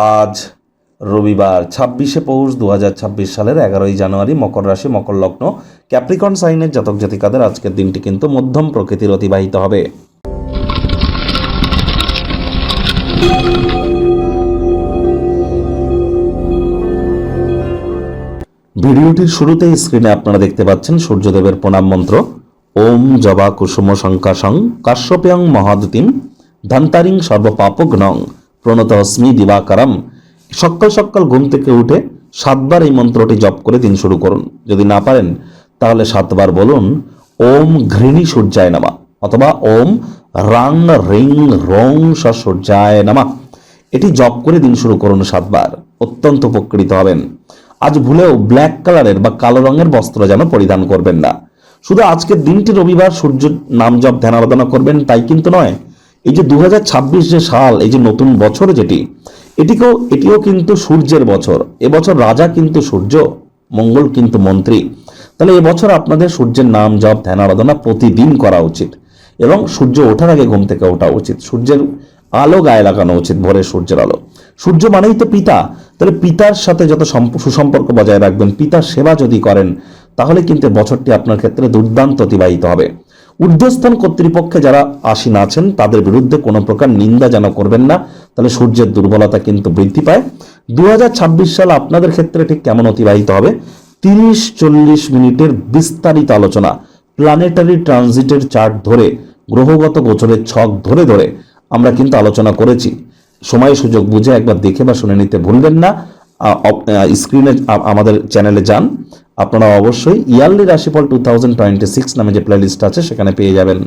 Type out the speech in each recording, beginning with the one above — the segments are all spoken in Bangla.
আজ রবিবার, ছাব্বিশে পৌষ দু হাজার ছাব্বিশ সালের এগারোই জানুয়ারি, মকর রাশি, মকর লগ্ন, ক্যাপ্রিকন সাইনের জাতক জাতিকাদের আজকের দিনটি কিন্তু মধ্যম প্রকৃতির অতিবাহিত হবে। ভিডিওটির শুরুতেই স্ক্রিনে আপনারা দেখতে পাচ্ছেন সূর্যদেবের প্রণাম মন্ত্র। ওম জবা কুসুম শঙ্কাশং কাশ্যপ্যং মহাদুতিম ধন্তারিং সর্বপাপগ্নং প্রণত অস্মি দিবাকারম, সকাল সকাল ঘুম থেকে উঠে সাতবার এই মন্ত্রটি জপ করে দিন শুরু করুন। যদি না পারেন, তাহলে সাতবার বলুন, ওম ঘৃণী সূর্যায় নামা অথবা, ওম রাং রিং রং সূর্যায় নামা এটি জপ করে দিন শুরু করুন সাতবার। অত্যন্ত উপকৃত হবেন। আজ ভুলেও ব্ল্যাক কালারের বা কালো রঙের বস্ত্র যেন পরিধান করবেন না। শুধু আজকের দিনটি রবিবার সূর্য নাম জপ ধ্যান আরাধনা করবেন, তাই কিন্তু নয়। এই যে দু হাজার ছাব্বিশ যে সাল, এই যে নতুন বছর যেটি, এটিকেও, এটিও কিন্তু সূর্যের বছর। এবছর রাজা কিন্তু সূর্য, মঙ্গল কিন্তু মন্ত্রী। তাহলে এবছর আপনাদের সূর্যের নাম জপ, ধ্যান, আরাধনা প্রতিদিন করা উচিত। এবং সূর্য ওঠার আগে ঘুম থেকে ওঠা উচিত। সূর্যের আলো গায়ে লাগানো উচিত, ভোরের সূর্যের আলো। সূর্য মানেই তো পিতা। তাহলে পিতার সাথে যত সম্প- সুসম্পর্ক বজায় রাখবেন, পিতার সেবা যদি করেন, তাহলে কিন্তু বছরটি আপনার ক্ষেত্রে দুর্দান্ত অতিবাহিত হবে। ঊর্ধ্বস্থান কর্তৃপক্ষে যারা আসীন আছেন, তাদের বিরুদ্ধে কোনো প্রকার নিন্দা যেন করবেন না, তাহলে সূর্যের দুর্বলতা কিন্তু বৃদ্ধি পায়। দু হাজার ছাব্বিশ সাল আপনাদের ক্ষেত্রে ঠিক কেমন অতিবাহিত হবে? তিরিশ চল্লিশ মিনিটের বিস্তারিত আলোচনা প্ল্যানেটারি ট্রানজিটের চার্ট ধরে, গ্রহগত গোচরের ছক ধরে ধরে আমরা কিন্তু আলোচনা করেছি। সময় সুযোগ বুঝে একবার দেখে বা শুনে নিতে ভুলবেন না। স্ক্রিনে আমাদের চ্যানেলে যান। আপনারা অবশ্যই ইয়ারলি রাশিফল টু থাউজেন্ড টোয়েন্টি সিক্স নামে যে প্লেলিস্ট আছে, সেখানে পেয়ে যাবেন।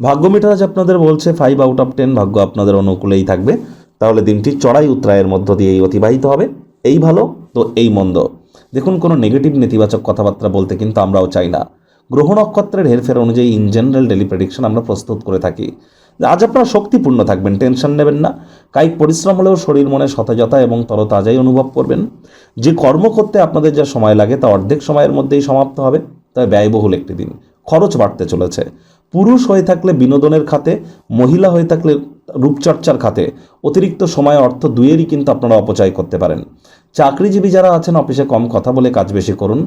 ভাগ্য মিটার আজ আপনাদের বলছে ফাইভ আউট অফ টেন ভাগ্য আপনাদের অনুকূলেই থাকবে। তাহলে দিনটি চড়াই উত্তরায়ের মধ্য দিয়েই অতিবাহিত হবে। এই ভালো তো এই মন্দ। দেখুন, কোনো নেগেটিভ নেতিবাচক কথাবার্তা বলতে কিন্তু আমরাও চাই না। গ্রহ নক্ষত্রের হেরফের অনুযায়ী ইন জেনারেল ডেলি প্রেডিকশন আমরা প্রস্তুত করে থাকি। আজ আপনারা শক্তিপূর্ণ থাকবেন, টেনশন নেবেন না। কায়িক পরিশ্রম হলেও শরীর, মনে সতেজতা এবং তরতাজাই অনুভব করবেন। যে কর্ম করতে আপনাদের যা সময় লাগে, তা অর্ধেক সময়ের মধ্যেই সমাপ্ত হবে, তবে ব্যয়বহুল একটি দিন। খরচ বাড়তে চলেছে। পুরুষ হয়ে থাকলে বিনোদনের খাতে, মহিলা হয়ে থাকলে রূপচর্চার খাতে, অতিরিক্ত সময়, অর্থ দুইয়েরই কিন্তু আপনারা অপচয় করতে পারেন। চাকরিজীবী যারা আছেন, অফিসে কম কথা বলে কাজ বেশি করুন।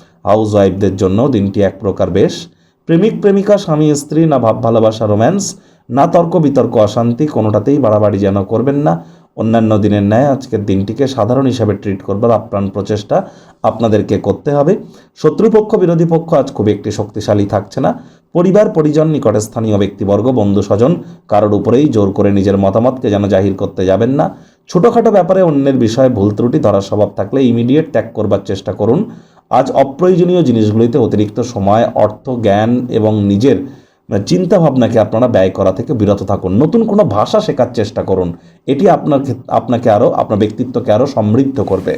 হাউস ওয়াইফদের জন্য দিনটি এক প্রকার বেশ। প্রেমিক, প্রেমিকা, স্বামী, স্ত্রী, না ভাব, ভালোবাসা, রোম্যান্স, না তর্ক, বিতর্ক, অশান্তি, কোনোটাতেই বাড়াবাড়ি যেন করবেন না। অন্যান্য দিনের ন্যায় আজকের দিনটিকে সাধারণ হিসাবে ট্রিট করবার আপ্রাণ প্রচেষ্টা আপনাদেরকে করতে হবে। শত্রুপক্ষ, বিরোধী পক্ষ আজ খুব একটি শক্তিশালী থাকছে না। পরিবার, পরিজন, নিকটে স্থানীয় ব্যক্তিবর্গ, বন্ধু, স্বজন কারোর উপরেই জোর করে নিজের মতামতকে যেন জাহির করতে যাবেন না। ছোটোখাটো ব্যাপারে অন্যের বিষয়ে ভুল ত্রুটি ধরার স্বভাব থাকলে ইমিডিয়েট ত্যাগ করবার চেষ্টা করুন। আজ অপ্রয়োজনীয় জিনিসগুলিতে অতিরিক্ত সময়, অর্থ, জ্ঞান এবং নিজের চিন্তা ভাবনাকে আপনারা ব্যয় করা থেকে বিরত থাকুন। নতুন কোনো ভাষা শেখার চেষ্টা করুন। এটি আপনার আপনাকে আরও আপনার ব্যক্তিত্বকে আরও সমৃদ্ধ করবে।